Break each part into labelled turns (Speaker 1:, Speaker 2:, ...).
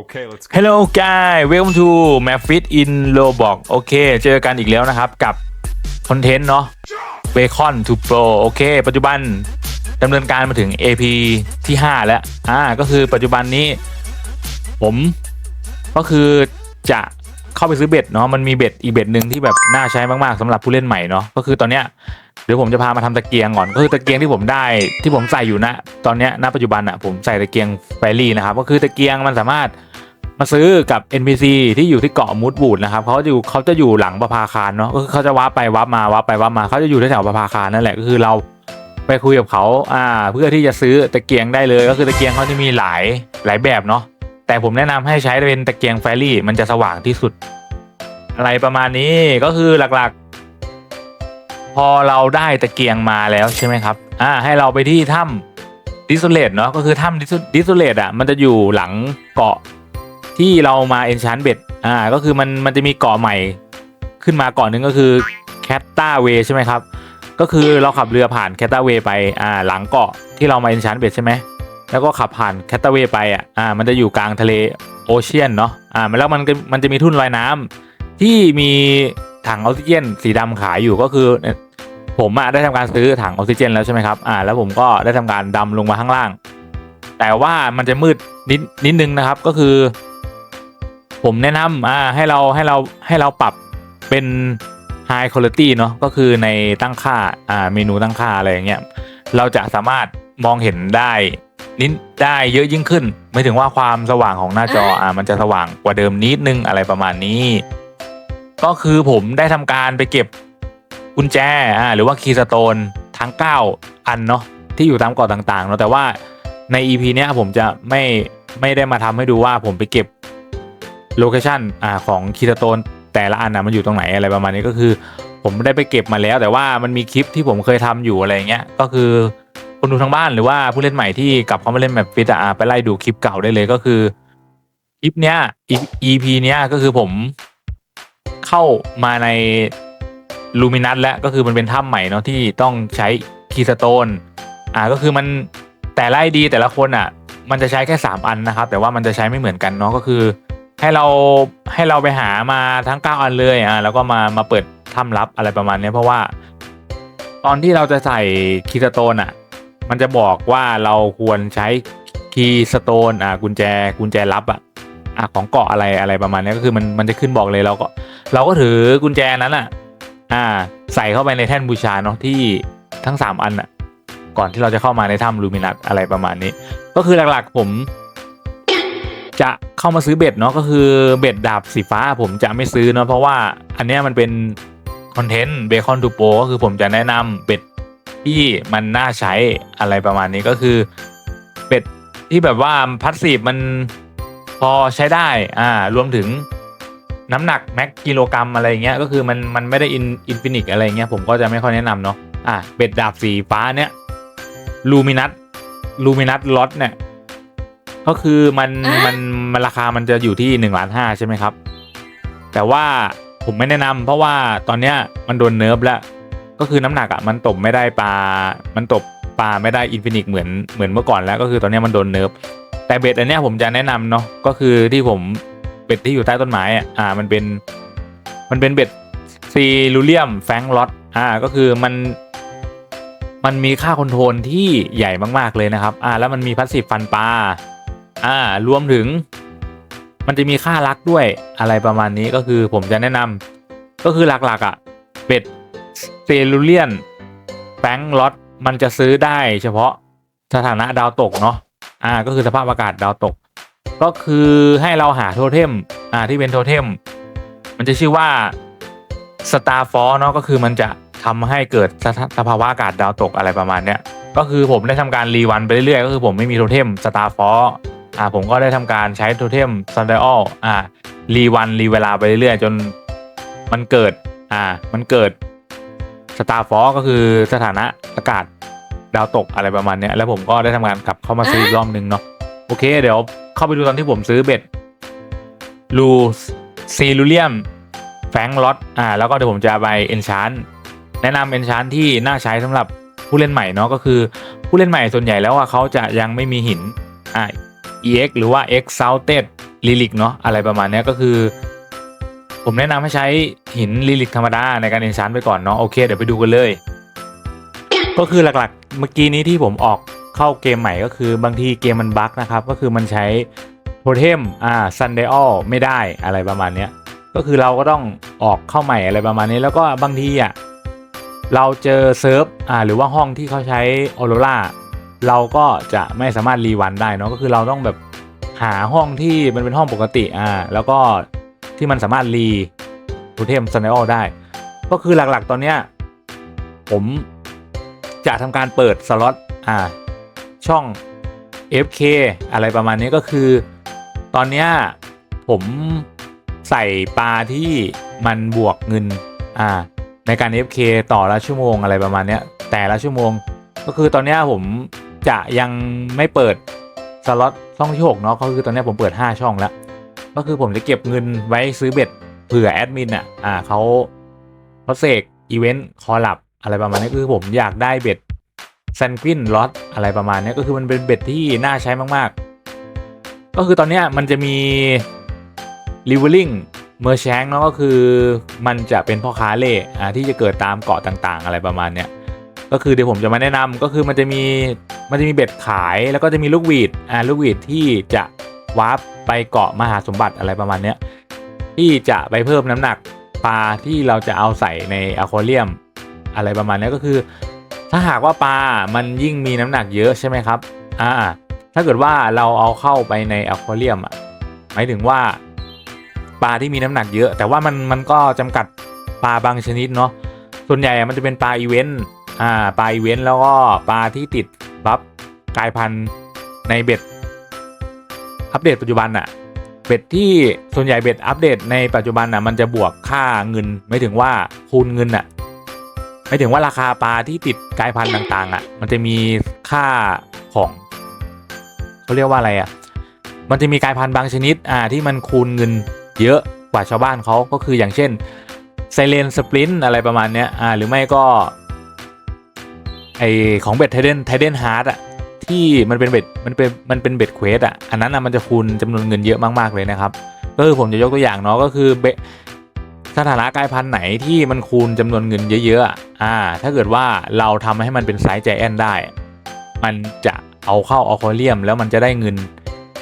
Speaker 1: Okay, let's go.
Speaker 2: Hello guys welcome to Mapfit in Roblox โอเค เจอกันอีกแล้วนะครับกับคอนเทนต์เนาะ Bacon to Pro โอเค ปัจจุบันดำเนินการมาถึง AP ที่ 5 แล้ว อ่า ก็คือปัจจุบันนี้ ผมก็คือจะเข้าไปซื้อเบ็ดเนาะ มันมีเบ็ดอีกเบ็ดหนึ่งที่แบบน่าใช้มากๆสำหรับผู้เล่นใหม่เนาะ ก็คือตอนเนี้ยเดี๋ยวผมจะพามาทำตะเกียงก่อนก็คือตะเกียงที่ผมได้ที่ผมใส่อยู่นะ ตอนเนี้ยณปัจจุบันอะผมใส่ตะเกียงแฟรี่นะครับก็คือตะเกียงมันสามารถ มาซื้อกับ NPC ที่อยู่ที่เกาะมูดบูดนะครับเขาจะอยู่เขาจะอยู่หลังประภาคารเนาะก็คือเขาจะวับไปวับมาวับไปวับมาเขาจะอยู่แถวประภาคารนั่นแหละก็คือเราไปคุยกับเขาอ่า เพื่อที่จะซื้อตะเกียงได้เลย ก็คือตะเกียงเขาจะมีหลายหลายแบบเนาะแต่ผมแนะนำให้ใช้เป็นตะเกียงแฟรี่ มันจะสว่างที่สุด อะไรประมาณนี้ก็คือหลักๆ พอเราได้ตะเกียงมาแล้วใช่ไหมครับอ่าให้เราไปที่ถ้ำดิสโซเลตเนาะก็คือถ้ำดิสโซเลตอะมันจะอยู่หลังเกาะ ที่เรามาเอนชานเบ็ดอ่าก็คือมันมันจะมีเกาะใหม่ขึ้นมาเกาะหนึ่งก็คือแคตตาเวใช่ไหมครับ ก็คือเราขับเรือผ่านแคตตาเวไปอ่าหลังเกาะที่เรามาเอนชานเบ็ดใช่ไหมแล้วก็ขับผ่านแคตตาเวไปอะอ่ามันจะอยู่กลางทะเลโอเชียนเนาะอ่าแล้วมันก็มันจะมีทุ่นลอยน้ำที่มีถังออกซิเจนสีดำขายอยู่ก็คือผมอะได้ทำการซื้อถังออกซิเจนแล้วใช่ไหมครับ อ่า แล้วผมก็ได้ทำการดำลงมาข้างล่าง แต่ว่ามันจะมืดนิดนิดนึงนะครับ ก็คือ ผมแนะนำอ่าให้เราให้เราให้เราปรับเป็น High Quality เนาะก็คือในตั้งค่าอ่าเมนูตั้งค่าอะไรอย่างเงี้ยเราจะสามารถมองเห็นได้นิดได้เยอะยิ่งขึ้น ไม่ถึงว่าความสว่างของหน้าจออ่ามันจะสว่างกว่าเดิมนิดนึงอะไรประมาณนี้ ก็คือผมได้ทำการไปเก็บกุญแจอ่าหรือว่าคีย์สโตนทั้ง 9 อันเนาะที่อยู่ตามเกาะต่างๆเนาะแต่ว่าใน EP เนี้ยผมจะไม่ไม่ได้มาทำให้ดูว่าผมไปเก็บ โลเคชันอ่าของคีตาโตนแต่ละอันนะมันอยู่ตรงไหนอะไรประมาณนี้ก็คือ ผมได้ไปเก็บมาแล้ว แต่ว่ามันมีคลิปที่ผมเคยทำอยู่อะไรเงี้ยก็คือคนดูทางบ้านหรือว่าผู้เล่นใหม่ที่กลับเข้ามาเล่นแบบฟิตอะไปไล่ดูคลิปเก่าได้เลยก็คือคลิปเนี้ย EP เนี้ยก็คือผมเข้ามาในลูมินัสแล้วก็คือมันเป็นถ้ำใหม่เนาะที่ต้องใช้คีสโตนอ่าก็คือมันแต่ไล่ดีแต่ละคนอะ มันจะใช้แค่ 3 อันนะครับ แต่ว่ามันจะใช้ไม่เหมือนกันเนาะก็คือ ให้เราให้เราไปหามาทั้ง 9 อันเลยอะแล้วก็มามาเปิดถ้ำลับอะไรประมาณนี้เพราะว่า ตอนที่เราจะใส่คีย์สโตนอะ มันจะบอกว่าเราควรใช้คีย์สโตนอะกุญแจกุญแจลับอะอะของเกาะอะไรอะไรประมาณนี้ก็คือมันมันจะขึ้นบอกเลยเราก็ เราก็ถือกุญแจนั้นอะ อ่า ใส่เข้าไปในแท่นบูชาเนาะที่ทั้ง 3 อันอะ ก่อนที่เราจะเข้ามาในถ้ำลูมินัสอะไรประมาณนี้ ก็คือหลักๆผม จะเข้ามาซื้อเบ็ดเนาะก็คือเบ็ดดาบสีฟ้าผมจะไม่ซื้อเนาะเพราะว่าอันเนี้ยมันเป็นคอนเทนต์เบคอนทูโปก็คือผมจะแนะนำเบ็ดที่มันน่าใช้อะไรประมาณนี้ก็คือเบ็ดที่แบบว่าพัสซีฟมันพอใช้ได้อ่ารวมถึงน้ำหนักแม็กกิโลกรัมอะไรเงี้ยก็คือมันมันไม่ได้อินอินฟินิกอะไรเงี้ยผมก็จะไม่ค่อยแนะนำเนาะอ่าเบ็ดดาบสีฟ้าเนี้ยลูมินัสลูมินัสล็อตเนี่ย ก็คือมันมันมันราคามันจะอยู่ที่หนึ่งล้านห้าใช่ไหมครับ แต่ว่าผมไม่แนะนำเพราะว่าตอนเนี้ยมันโดนเนิร์ฟแล้ว ก็คือน้ำหนักอะมันตบไม่ได้ปลา มันตบปลาไม่ได้อินฟินิตเหมือนเหมือนเมื่อก่อนแล้วก็คือตอนเนี้ยมันโดนเนิร์ฟแต่เบ็ดอันเนี้ยผมจะแนะนำเนาะก็คือที่ผมเบ็ดที่อยู่ใต้ต้นไม้อะอ่ามันเป็น มันเป็นเบ็ดซีลูเลียมแฟงล็อตอ่าก็คือมันมันมีค่าคอนโทรลที่ใหญ่มากๆเลยนะครับ อ่า แล้วมันมีพัสซีฟฟันปลา อ่ารวมถึง มันจะมีค่ารักด้วยอะไรประมาณนี้ก็คือผมจะแนะนำก็คือหลักๆอะ่ะเบ็ดเซลูเลียนแฟงล็อตมันจะซื้อได้เฉพาะสถานะดาวตกเนาะอ่าก็คือสภาพอากาศดาวตก ก็คือให้เราหาโทเทมอ่าที่เป็นโทเทม มันจะชื่อว่าสตาร์ฟอเนาะก็คือมันจะทำให้เกิดสภสภาวะอากาศดาวตกอะไรประมาณเนี้ยก็คือผมได้ทำการรีวันไปเรื่อยๆ ก็คือผมไม่มีโทเทมสตาร์ฟอ อ่าผมก็ได้ทำการใช้โทเทมซันเดอลอ่ารีวันรีเวลาไปเรื่อยๆ จนมันเกิดอ่ามันเกิดสตาร์ฟอก็คือสถานะอากาศดาวตกอะไรประมาณเนี้ยแล้วผมก็ได้ทำการกลับเข้ามาซื้ออีกรอบนึงเนาะโอเค เดี๋ยวเข้าไปดูตอนที่ผมซื้อเบ็ดลูซีลูเลียมแฟงล็อตอ่าแล้วก็เดี๋ยวผมจะไปเอนชานแนะนำเอนชานที่น่าใช้สำหรับผู้เล่นใหม่เนาะก็คือผู้เล่นใหม่ส่วนใหญ่แล้วว่าเขาจะยังไม่มีหินอ่า EX หรือว่า Exalted ลิลิกเนาะอะไรประมาณนี้ก็คือ ผมแนะนำให้ใช้หินลิลิกธรรมดาในการเอนชานไปก่อนเนาะโอเคเดี๋ยวไปดูกันเลย ก็คือหลักๆเมื่อกี้นี้ที่ผมออกเข้าเกมใหม่ก็คือบางทีเกมมันบั๊กนะครับ ก็คือมันใช้โทเทมอ่าซันเดอลไม่ได้อะไรประมาณนี้ก็คือเราก็ต้องออกเข้าใหม่อะไรประมาณนี้ แล้วก็บางทีอะเราเจอเซิร์ฟอ่าหรือว่าห้องที่เขาใช้ออโรรา เราก็จะไม่สามารถรีวันได้เนาะก็คือเราต้องแบบหาห้องที่มันเป็นห้องปกติอ่าแล้วก็ที่มันสามารถรีโทเทมซันเดอลได้ ก็คือหลักๆตอนเนี้ยผมจะทำการเปิดสล็อตอ่าช่อง FK อะไรประมาณนี้ก็คือ ตอนเนี้ยผมใส่ปลาที่มันบวกเงินอ่าในการ FK ต่อละชั่วโมงอะไรประมาณนี้แต่ละชั่วโมง ก็คือตอนเนี้ยผม จะยังไม่เปิดสล็อตช่องที่6เนาะก็คือตอนนี้ผมเปิด 5 ช่องแล้ว ก็คือผมจะเก็บเงินไว้ซื้อเบ็ดเผื่อแอดมินอะอ่าเขาเขาเสกอีเวนต์คอลับอะไรประมาณนี้คือผมอยากได้เบ็ดแซนกวินล็อตอะไรประมาณนี้ก็คือมันเป็นเบ็ดที่น่าใช้มากๆ ก็คือตอนนี้มันจะมี r e v e l i n g m e r c h a n t เนาะก็คือมันจะเป็นพ่อค้าเล่อ่าที่จะเกิดตามเกาะต่างๆ อะไรประมาณเนี้ยก็คือเดี๋ยวผมจะมาแนะนำก็คือมันจะมี มันจะมีเบ็ดขายแล้วก็จะมีลูกหวีดอ่าลูกหวีดที่จะวาร์ปไปเกาะมหาสมบัติอะไรประมาณเนี้ยที่จะไปเพิ่มน้ำหนักปลาที่เราจะเอาใส่ในอะควาเรียมอะไรประมาณเนี้ยก็คือ ถ้าหากว่าปลา มันยิ่งมีน้ำหนักเยอะใช่ไหมครับอ่าถ้าเกิดว่าเราเอาเข้าไปในอควาเรียมอะหมายถึงว่าปลาที่มีน้ำหนักเยอะ แต่ว่ามันมันก็จำกัดปลาบางชนิดเนาะส่วนใหญ่มันจะเป็นปลาอีเวนต์อ่าปลาอีเวนต์แล้วก็ปลาที่ติด บัฟกลายพันธุ์ในเบ็ดอัปเดตปัจจุบันอะเบ็ดที่ส่วนใหญ่เบ็ดอัปเดตในปัจจุบันอะมันจะบวกค่าเงิน ไม่ถึงว่าคูณเงินอะไม่ถึงว่าราคาปลาที่ติดกลายพันธุ์ต่างๆอะมันจะมีค่าของเขาเรียกว่าอะไรอะมันจะมีกลายพันธุ์บางชนิดอ่าที่มันคูณเงินเยอะกว่าชาวบ้านเขาก็คืออย่างเช่นไซเลนสปรินอะไรประมาณเนี้ยอ่าหรือไม่ก็ ไอของเบ็ดไทเดนไทเดนฮาร์ดอะที่มันเป็นเบ็ดมันเป็นมันเป็นเบ็ดเควสอะอันนั้นอะมันจะคูณจำนวนเงินเยอะมากๆเลยนะครับก็คือผมจะยกตัวอย่างเนาะก็คือเบสถานะกายพันธุ์ไหนที่มันคูณจำนวนเงินเยอะๆอ่า ถ้าเกิดว่าเราทำให้มันเป็นไซส์ใจแอนได้ มันจะเอาเข้าอควาเรียม แล้วมันจะได้เงิน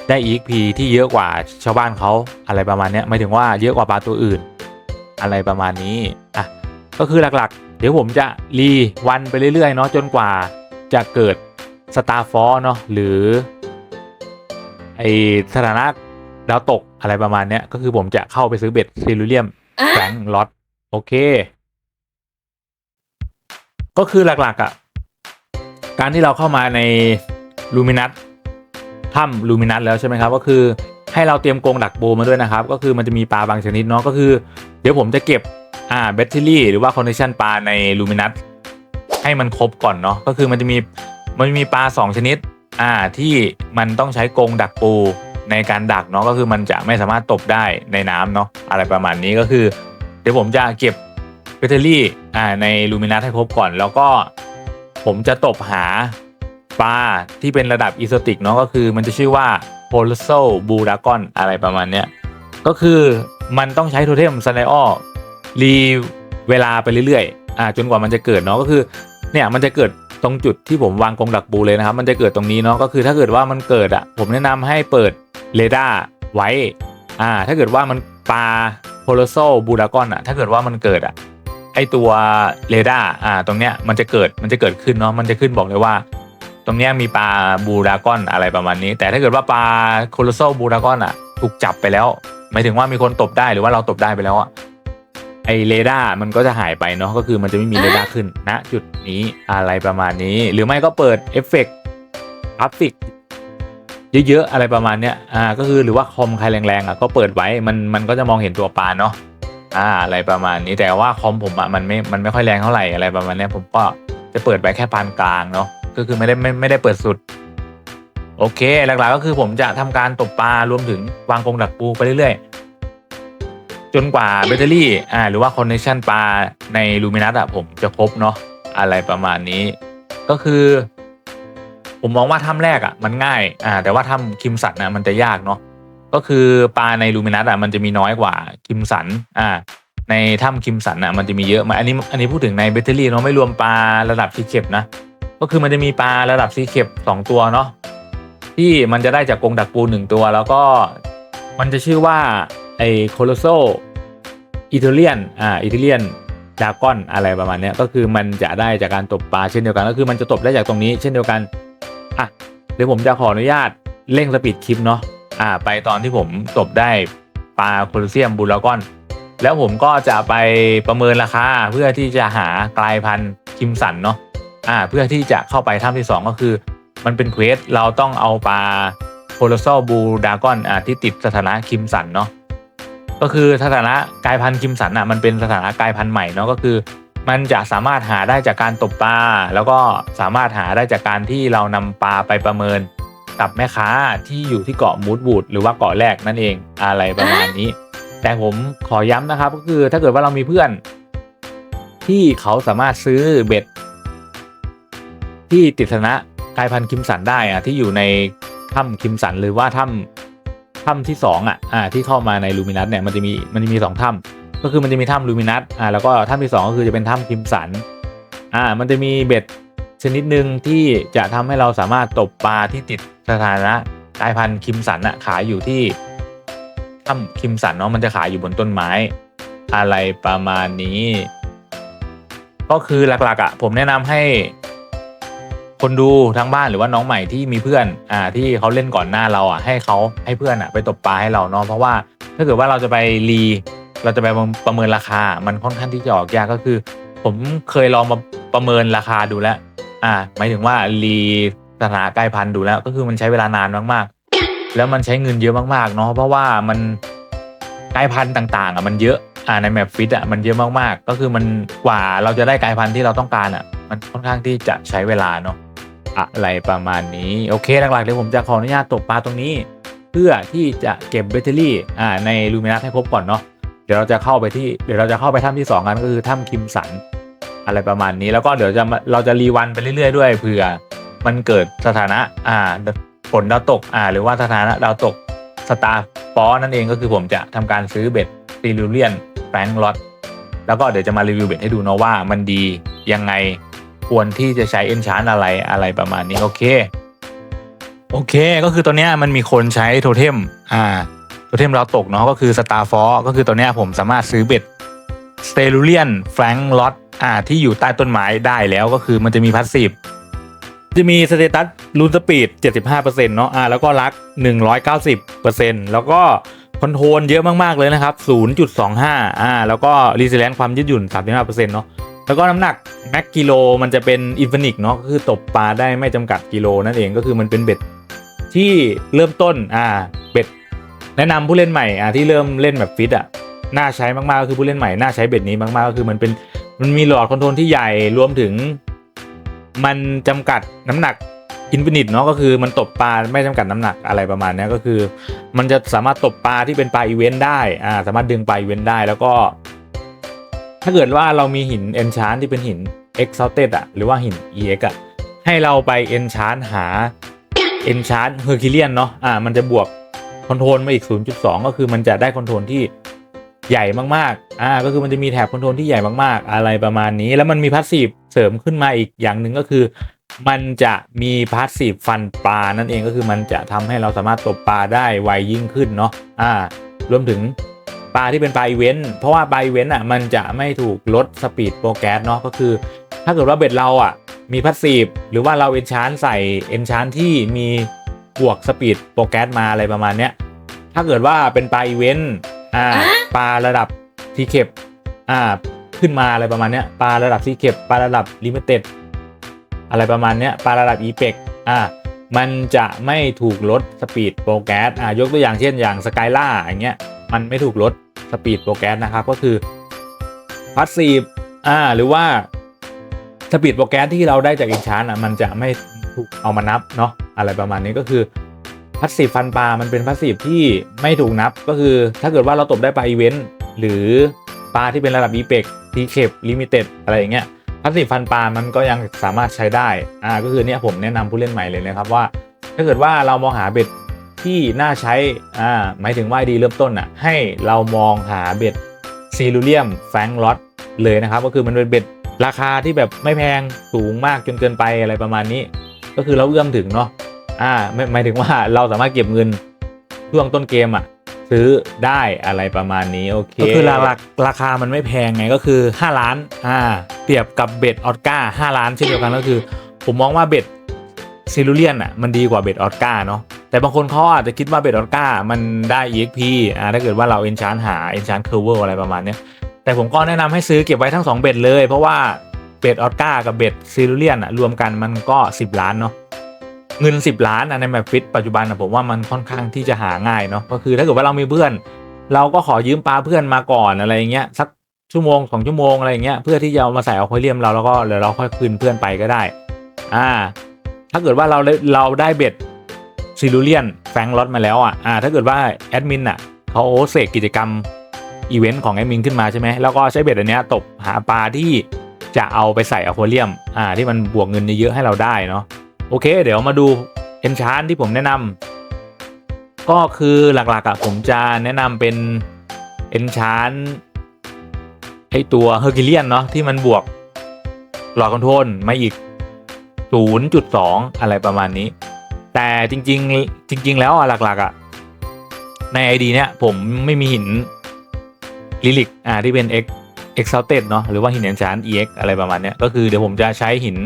Speaker 2: ได้ EXP ที่เยอะกว่าชาวบ้านเขาอะไรประมาณเนี้ยหมายถึงว่าเยอะกว่าปลาตัวอื่น อะไรประมาณนี้อะก็คือหลักๆ เดี๋ยวผมจะรีวันไปเรื่อยๆเนาะจนกว่าจะเกิดสตาร์ฟอร์เนาะหรือไอสถานะดาวตกอะไรประมาณเนี้ยก็คือผมจะเข้าไปซื้อเบ็ดซิลูเลียมแฟงล็อตโอเค ก็คือหลักๆอะ่ะ การที่เราเข้ามาในลูมินัสถ้ำลูมินัสแล้วใช่ไหมครับ ก็คือให้เราเตรียมกรงดักโบมาด้วยนะครับ ก็คือมันจะมีปลาบางชนิดเนาะก็คือ เดี๋ยวผมจะเก็บ อ่าแบตเตอรี่หรือว่าคอนเนคชันปลาในลูมินัสให้มันครบก่อนเนาะก็คือมันจะมีมันมีปลา 2 ชนิดอ่าที่มันต้องใช้กรงดักปูในการดักเนาะก็คือมันจะไม่สามารถตบได้ในน้ำเนาะอะไรประมาณนี้ก็คือ เดี๋ยวผมจะเก็บแบตเตอรี่อ่าในลูมินัสให้ครบก่อน แล้วก็ผมจะตบหาปลาที่เป็นระดับอีโซติกเนาะก็คือมันจะชื่อว่าโพลโซบูดากอนอะไรประมาณเนี้ยก็คือมันต้องใช้โทเทมซันไดออ รีเวลาไปเรื่อยๆอ่าจนกว่ามันจะเกิดเนาะก็คือเนี่ยมันจะเกิดตรงจุดที่ผมวางกรงดักบูเลยนะครับ มันจะเกิดตรงนี้เนาะก็คือถ้าเกิดว่ามันเกิดอะผมแนะนำให้เปิดเรดาร์ไว้อ่าถ้าเกิดว่ามันปลาโพลโซบูดากอนอะถ้าเกิดว่ามันเกิดอะไอตัวเรดาร์อ่าตรงเนี้ยมันจะเกิดมันจะเกิดขึ้นเนาะมันจะขึ้นบอกเลยว่า ตรงเนี้ยมีปลาบูดากอนอะไรประมาณนี้ แต่ถ้าเกิดว่าปลาโคลโซบูดากอนอะถูกจับไปแล้วหมายถึงว่ามีคนตบได้หรือว่าเราตบได้ไปแล้วอะ ไอเรดาร์มันก็จะหายไปเนาะก็คือมันจะไม่มีเรดาร์ขึ้นณจุดนี้อะไรประมาณนี้ หรือไม่ก็เปิดเอฟเฟกต์กราฟิกเยอะๆอะไรประมาณเนี้ยอ่าก็คือหรือว่าคอมใครแรงๆอะก็เปิดไว้มันมันก็จะมองเห็นตัวปลาเนาะอ่าอะไรประมาณนี้แต่ว่าคอมผมอะมันไม่มันไม่ค่อยแรงเท่าไหร่อะไรประมาณเนี้ยผมก็จะเปิดไว้แค่ปานกลางเนาะก็คือไม่ได้ไม่ไม่ได้เปิดสุดโอเคหลักๆก็คือผมจะทำการตบปลารวมถึงวางกรงดักปูไปเรื่อยๆ จนกว่าแบตเตอรี่อ่าหรือว่าคอนเนคชันปลาในลูมินัสอะผมจะครบเนาะอะไรประมาณนี้ ก็คือ ผมมองว่าถ้ำแรกอะมันง่ายอ่าแต่ว่าถ้ำคิมสัตนะมันจะยากเนาะก็คือปลาในลูมินัสอะมันจะมีน้อยกว่าคิมสันอ่าในถ้ำคิมสันอะมันจะมีเยอะมาอันนี้อันนี้พูดถึงในเบตเตอรี่เนาะไม่รวมปลาระดับซีเข็บนะ ก็คือมันจะมีปลาระดับซีเข็บสองตัวเนาะที่มันจะได้จากกรงดักปูหนึ่งตัว แล้วก็มันจะชื่อว่า ไอโคโลโซอิตาเลียนอ่าอิตาเลียนดากอนอะไรประมาณนี้ก็คือมันจะได้จากการตบปลาเช่นเดียวกัน ก็คือมันจะตบได้จากตรงนี้เช่นเดียวกันอะเดี๋ยวผมจะขออนุญาตเร่งสปีดคลิปเนาะอ่าไปตอนที่ผมตบได้ปลาโคลเซียมบูลากอน แล้วผมก็จะไปประเมินราคาเพื่อที่จะหากลายพันธุ์คิมสันเนาะอ่าเพื่อที่จะเข้าไปถ้ำที่ 2 ก็คือ มันเป็นเควสเราต้องเอาปลาโคโลซบูดากอนอ่าที่ติดสถานะคิมสันเนาะ ก็คือสถานะกายพันธุ์คิมสันอะมันเป็นสถานะกายพันธุ์ใหม่เนาะก็คือ มันจะสามารถหาได้จากการตกปลาแล้วก็สามารถหาได้จากการที่เรานำปลาไปประเมินกับแม่ค้าที่อยู่ที่เกาะมูดบูดหรือว่าเกาะแรกนั่นเองอะไรประมาณนี้ แต่ผมขอย้ำนะครับ ก็คือถ้าเกิดว่าเรามีเพื่อน ที่เขาสามารถซื้อเบ็ด ที่ติดสนะกายพันธุ์คิมสันได้อะที่อยู่ในถ้ำคิมสันหรือว่าถ้ำ ถ้ำที่สองอะอ่าที่เข้ามาในลูมินัสเนี่ยมันจะมีมันจะมีสองถ้ำก็คือมันจะมีถ้ำลูมินัสอ่าแล้วก็ถ้ำที่สองก็คือจะเป็นถ้ำคิมสันอ่ามันจะมีเบ็ดชนิดหนึ่งที่จะทำให้เราสามารถตบปลาที่ติดสถานะกลายพันธุ์คิมสันอะขายอยู่ที่ถ้ำคิมสันเนาะมันจะขายอยู่บนต้นไม้ อะไรประมาณนี้ ก็คือหลักๆอะ่ะผมแนะนำให้ คนดูทั้งบ้านหรือว่าน้องใหม่ที่มีเพื่อนอ่าที่เขาเล่นก่อนหน้าเราอะให้เขาให้เพื่อนอะไปตบปลาให้เราเนาะเพราะว่าถ้าเกิดว่าเราจะไปรีเราจะไปประเมินราคา มันค่อนข้างที่จะออกยากก็คือ ผมเคยลองมาประเมินราคาดูแล้ว อ่า หมายถึงว่ารีสถานะใกล้พันดูแล้ว ก็คือมันใช้เวลานานมากๆ แล้วมันใช้เงินเยอะมากๆเนาะเพราะว่ามันใกลายพันต่างๆ อะมันเยอะอ่าในแมปฟิตอะมันเยอะมากๆ ก็คือมันกว่าเราจะได้กลายพันธุ์ที่เราต้องการอะ มันค่อนข้างที่จะใช้เวลาเนาะ อะไรประมาณนี้ โอเคหลักๆเดี๋ยวผมจะขออนุญาตตกปลาตรงนี้ เพื่อที่จะเก็บแบตเตอรี่อ่าในลูมินัสให้ครบก่อนเนาะเดี๋ยวเราจะเข้าไปที่เดี๋ยวเราจะเข้าไปถ้ำที่สองกันก็คือถ้ำคิมสันอะไรประมาณนี้แล้วก็เดี๋ยวจะมาเราจะรีวันไปเรื่อยๆด้วยเผื่อมันเกิดสถานะอ่าฝนดาวตกอ่าหรือว่าสถานะดาวตกสตาร์ปอนั่นเองก็คือผมจะทำการซื้อเบ็ดซีลูเลียนแฟงล็อตแล้วก็เดี๋ยวจะมารีวิวเบ็ดให้ดูเนาะว่ามันดียังไง ควรที่จะใช้เอนชานอะไรอะไรประมาณนี้โอเค โอเคก็คือตัวเนี้ยมันมีคนใช้โทเทมอ่าโทเทมเราตกเนาะก็คือสตาร์ฟอก็คือตัวเนี้ยผมสามารถซื้อเบ็ดสเตลูเลียนแฟรงค์ล็อตอ่าที่อยู่ใต้ต้นไม้ได้แล้วก็คือมันจะมีพัสซีฟจะมีสเตตัสลูนสปีด 75%เนาะอ่าแล้วก็ลัก 190%แล้วก็คอนโทรลเยอะมาก ๆ เลยนะครับ 0.25 อ่า แล้วก็รีเซลนความยืดหยุ่น 35%เนาะ แล้วก็น้ำหนักแม็กกิโลมันจะเป็นอินฟินิกเนาะก็คือตบปลาได้ไม่จำกัดกิโลนั่นเองก็คือมันเป็นเบ็ดที่เริ่มต้นอ่าเบ็ดแนะนำผู้เล่นใหม่อ่าที่เริ่มเล่นแบบฟิตอะน่าใช้มากๆก็คือผู้เล่นใหม่น่าใช้เบ็ดนี้มากๆก็คือมันเป็นมันมีหลอดคอนโทรลที่ใหญ่รวมถึง มันจำกัดน้ำหนักอินฟินิตเนาะก็คือมันตบปลาไม่จำกัดน้ำหนักอะไรประมาณนี้ก็คือ มันจะสามารถตบปลาที่เป็นปลาอีเวนต์ได้อ่าสามารถดึงปลาอีเวนต์ได้ แล้วก็ ถ้าเกิดว่าเรามีหินเอนชานที่เป็นหิน e x a l t e d อะหรือว่าหิน EX อะให้เราไปเอนชานหาเอนชานเฮอร์คิเลียนเนาะอ่ามันจะบวกคอนโทรลมาอีก 0.2 ก็คือมันจะได้คอนโทรลที่ใหญ่มากๆอ่าก็คือมันจะมีแถบคอนโทรลที่ใหญ่มากๆ อะไรประมาณนี้ แล้วมันมีพาสซีฟเสริมขึ้นมาอีกอย่างหนึ่งก็คือ มันจะมีพาสซีฟฟันปลานั่นเองก็คือมันจะทำให้เราสามารถตบปลาได้ไวยิ่งขึ้นเนาะอ่ารวมถึง ปลาที่เป็นปลาอีเวนต์เพราะว่าปลาอีเวนต์อะมันจะไม่ถูกลดสปีดโปรแกรสเนาะก็คือ ถ้าเกิดว่าเบ็ดเราอะมีพาสซีฟหรือว่าเราเอนชานใส่เอนชานที่มีบวกสปีดโปรแกรสมาอะไรประมาณเนี้ยถ้าเกิดว่าเป็นปลาอีเวนต์อ่าปลาระดับทีเข็บอ่าขึ้นมาอะไรประมาณเนี้ยปลาระดับทีเข็บปลาระดับลิมิเต็ดอะไรประมาณเนี้ยปลาระดับอีเปกอ่ามันจะไม่ถูกลดสปีดโปรแกรสอ่ายกตัวอย่างเช่นอย่างสกายล่าอย่างเงี้ย มันไม่ถูกลดสปีดโปรแกรสนะครับ ก็คือพัสซีฟอ่าหรือว่าสปีดโปรแกรสที่เราได้จากอินชานอะมันจะไม่ถูกเอามานับเนาะอะไรประมาณนี้ก็คือพัสซีฟฟันปลา มันเป็นพัสซีฟที่ไม่ถูกนับก็คือ ถ้าเกิดว่าเราตบได้ปลาอีเวนต์หรือปลาที่เป็นระดับอีเปกทีเคปลิมิเต็ดอะไรอย่างเงี้ยพัสซีฟฟันปลา มันก็ยังสามารถใช้ได้อ่าก็คือเนี่ยผมแนะนำผู้เล่นใหม่เลยนะครับว่า ถ้าเกิดว่าเรามองหาเบ็ด ที่น่าใช้อ่าหมายถึงว่าดีเริ่มต้นอะให้เรามองหาเบ็ดซีลูเลียมแฟงล็อตเลยนะครับ ก็คือมันเป็นเบ็ดราคาที่แบบไม่แพงสูงมากจนเกินไปอะไรประมาณนี้ ก็คือเราเอื้อมถึงเนาะอ่าไม่หมายถึงว่าเราสามารถเก็บเงินช่วงต้นเกมอะซื้อได้อะไรประมาณนี้โอเค ก็คือราคาราคามันไม่แพงไงก็คือ 5 ล้านอ่าเปรียบกับเบ็ดออสการ์5ล้านเช่นเดียวกันก็คือ ผมมองว่าเบ็ดซิลูเลียนอะมันดีกว่าเบ็ดออสการ์เนาะ แต่บางคนเขาอาจจะคิดว่าเบ็ดออสกามันได้ EXP อ่าถ้าเกิดว่าเราเอนชานหาเอนชานเคอร์เวอร์อะไรประมาณเนี้ยแต่ผมก็แนะนำให้ซื้อเก็บไว้ทั้ง 2 เบ็ดเลย เพราะว่าเบ็ดออสการ์กับเบ็ดซิลเลียนอะรวมกันมันก็ 10 ล้านเนาะเงิน 10 ล้านในแมปฟิตปัจจุบันอะผมว่ามันค่อนข้างที่จะหาง่ายเนาะก็คือถ้าเกิดว่าเรามีเพื่อน เราก็ขอยืมปลาเพื่อนมาก่อนอะไรเงี้ยสักชั่วโมงสองชั่วโมงอะไรเงี้ยเพื่อที่จะเอามาใส่เอาควาเรียมเราแล้วก็เดี๋ยวเราค่อยคืนเพื่อนไปก็ได้ อ่า ถ้าเกิดว่าเราเราได้เบ็ด ซิลูเลียนแฟงล็อตมาแล้วอะอ่าถ้าเกิดว่าแอดมินอะเขาเสกกิจกรรมอีเวนต์ของแอดมินขึ้นมาใช่ไหมแล้วก็ใช้เบ็ดอันเนี้ยตกหาปลาที่จะเอาไปใส่อควาเรียมอ่าที่มันบวกเงินเยอะๆให้เราได้เนาะโอเค เดี๋ยวมาดูเอนชานที่ผมแนะนำก็คือหลักๆอะผมจะแนะนำเป็นเอนชานไอตัวเฮอร์กิเลียนเนาะที่มันบวกหลอดคอนโทรลมาอีก 0.2 อะไรประมาณนี้ แต่จริงๆ จริง ๆ แล้วอะหลัก ๆ อะ ใน ID เนี้ยผมไม่มีหินลิลิกอ่าที่เป็น X Exalted เนาะหรือว่าหินเอนชาน EX อะไรประมาณเนี้ยก็คือเดี๋ยวผมจะใช้หิน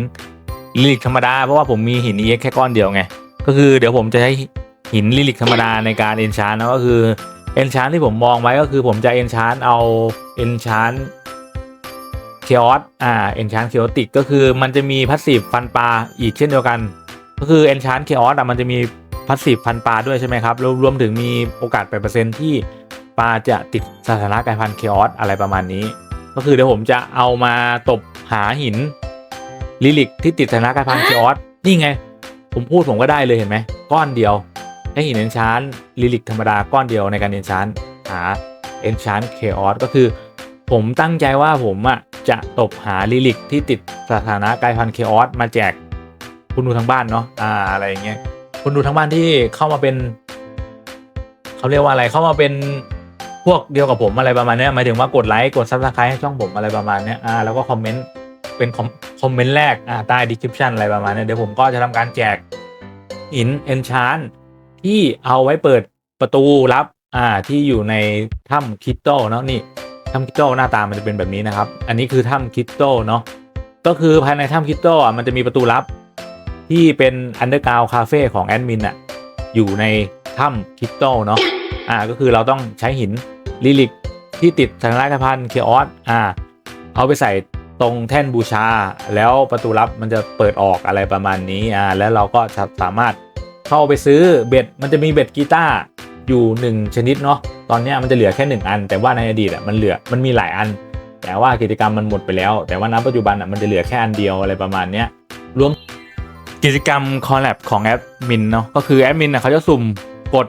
Speaker 2: ลิลิกธรรมดาเพราะว่าผมมีหิน EX แค่ก้อนเดียวไง ก็คือเดี๋ยวผมจะใช้หินลิลิกธรรมดาในการเอนชานนะก็คือเอนชานที่ผมมองไว้ก็คือผมจะเอนชานเอาเอนชานเคออสอ่าเอนชานเคอติกก็คือมันจะมีพัสซีฟฟันปลาอีกเช่นเดียวกัน ก็คือเอนชานเคออสอะมันจะมีพัสซีฟฟันปลาด้วยใช่ไหมครับรวมรวมถึงมีโอกาสแปดเปอร์เซ็นที่ปลาจะติดสถานะกายพันธุ์เคออสอะไรประมาณนี้ ก็คือเดี๋ยวผมจะเอามาตบหาหินลิลิกที่ติดสถานะกายพันธุ์เคออสนี่ไง ผมพูดผมก็ได้เลยเห็นไหมก้อนเดียวให้หินเอนชานลิลิกธรรมดาก้อนเดียวในการเอนชานหาเอนชานเคออสก็คือ ผมตั้งใจว่าผมอะจะตบหาลิลิกที่ติดสถานะกายพันธุ์เคออสมาแจก คุณดูทั้งบ้านเนาะอ่าอะไรอย่างเงี้ยคุณดูทั้งบ้านที่เข้ามาเป็นเขาเรียกว่าอะไรเข้ามาเป็นพวกเดียวกับผมอะไรประมาณเนี้ยหมายถึงว่ากดไลค์กดซับสไครต์ให้ช่องผมอะไรประมาณเนี้ยอ่าแล้วก็คอมเมนต์เป็นคอมคอมเมนต์แรกอ่าใต้ดีคริปชันอะไรประมาณเนี้ยเดี๋ยวผมก็จะทำการแจกหินเอนชานที่เอาไว้เปิดประตูลับอ่าที่อยู่ในถ้ำคิตโตเนาะนี่ถ้ำคิตโตหน้าตามันจะเป็นแบบนี้นะครับ อันนี้คือถ้ำคิตโตเนาะก็คือภายในถ้ำคิตโตอะมันจะมีประตูลับ ที่เป็นอันเดอร์กราวคาเฟ่ของแอดมินอะอยู่ในถ้ำคิตโตเนาะอ่าก็คือเราต้องใช้หินลิลิกที่ติดทางราชพันเคออสอ่า เอาไปใส่ตรงแท่นบูชา แล้วประตูลับมันจะเปิดออกอะไรประมาณนี้อ่าแล้วเราก็จะสามารถเข้าไปซื้อเบ็ดมันจะมีเบ็ดกีตาร์อยู่ 1 ชนิดเนาะตอนนี้มันจะเหลือแค่ 1 อัน แต่ว่าในอดีตอะมันเหลือมันมีหลายอัน แต่ว่ากิจกรรมมันหมดไปแล้ว แต่ว่าณปัจจุบันอะมันจะเหลือแค่อันเดียวอะไรประมาณเนี้ยรวม กิจกรรมคอลแลบของแอดมินเนาะก็คือแอดมินอะเขาจะสุ่มกด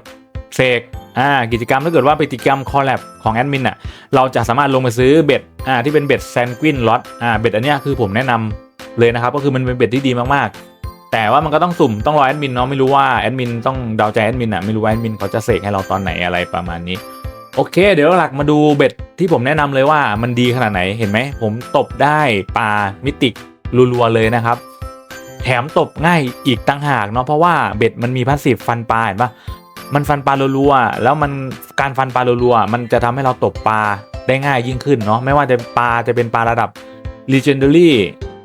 Speaker 2: เสกอ่ากิจกรรมถ้าเกิดว่าเป็นกิจกรรมคอลแลบของแอดมินอะเราจะสามารถลงไปซื้อเบ็ดอ่าที่เป็นเบ็ดแซนกวินล็อตอ่าเบ็ดอันนี้คือผมแนะนำเลยนะครับก็คือมันเป็นเบ็ดที่ดีมากๆ แต่ว่ามันก็ต้องสุ่มต้องรอแอดมินเนาะไม่รู้ว่าแอดมินต้องเดาใจแอดมินอะไม่รู้ว่าแอดมินเขาจะเสกให้เราตอนไหนอะไรประมาณนี้โอเค เดี๋ยวหลักมาดูเบ็ดที่ผมแนะนำเลยว่ามันดีขนาดไหนเห็นไหมผมตบได้ปลามิติรัวๆเลยนะครับ แถมตบง่ายอีกตั้งหากเนาะเพราะว่าเบ็ดมันมีพาสซีฟฟันปลาเห็นปะมันฟันปลารัวๆแล้วมันการฟันปลารัวๆมันจะทำให้เราตบปลาได้ง่ายยิ่งขึ้นเนาะไม่ว่าจะปลาจะเป็นปลาระดับ Legendary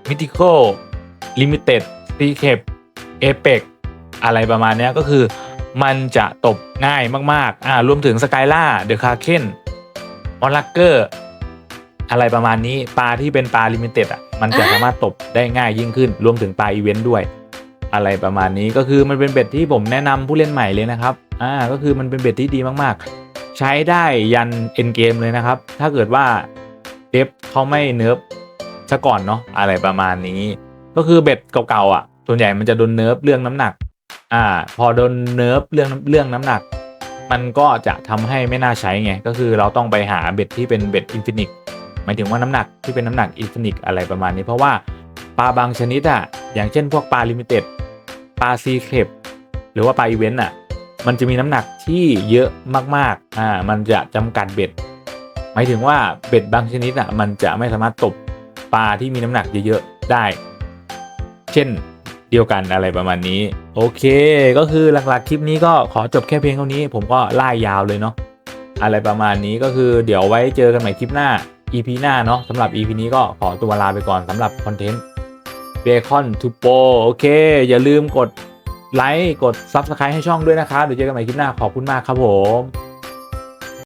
Speaker 2: Mythical Limited Secret Apex อะไรประมาณนี้ก็คือมันจะตบง่ายมากๆอ่ารวมถึงสกายล่าเดอะคาเคนออลักเกอร์อะไรประมาณนี้ปลาที่เป็นปลาลิมิเต็ดอะ มันจะสามารถตบได้ง่ายยิ่งขึ้น รวมถึงปลาอีเวนต์ด้วย อะไรประมาณนี้ก็คือมันเป็นเบ็ดที่ผมแนะนำผู้เล่นใหม่เลยนะครับ อ่า ก็คือมันเป็นเบ็ดที่ดีมากๆ ใช้ได้ยันเอ็นเกมเลยนะครับ ถ้าเกิดว่าเดฟเขาไม่เนิร์ฟซะก่อนเนาะอะไรประมาณนี้ ก็คือเบ็ดเก่าๆอะ ส่วนใหญ่มันจะโดนเนิร์ฟเรื่องน้ำหนัก อ่า พอโดนเนิร์ฟเรื่องเรื่องน้ำหนัก มันก็จะทำให้ไม่น่าใช้ไง ก็คือเราต้องไปหาเบ็ดที่เป็นเบ็ดอินฟินิต มายถึงว่าน้ำหนักที่เป็นน้ำหนักอินฟินิตอะไรประมาณนี้ เพราะว่าปลาบางชนิดอะอย่างเช่นพวกปลาลิมิเต็ดปลาซีเครปหรือว่าปลาอีเวนต์อะมันจะมีน้ำหนักที่เยอะมากๆอ่ามันจะจำกัดเบ็ด หมายถึงว่าเบ็ดบางชนิดอะมันจะไม่สามารถตบปลาที่มีน้ำหนักเยอะๆได้ เช่นเดียวกันอะไรประมาณนี้ โอเค ก็คือหลักๆคลิปนี้ก็ขอจบแค่เพียงเท่านี้ ผมก็ไล่ยาวเลยเนาะอะไรประมาณนี้ก็คือเดี๋ยวไว้เจอกันใหม่คลิปหน้า EP หน้าเนาะสำหรับ EP นี้ก็ขอตัวลาไปก่อนสำหรับคอนเทนต์เบคอนทูโปโอเค อย่าลืมกดไลค์กด Subscribe ให้ช่องด้วยนะครับเดี๋ยวเจอกันใหม่คลิปหน้าขอบคุณมากครับผม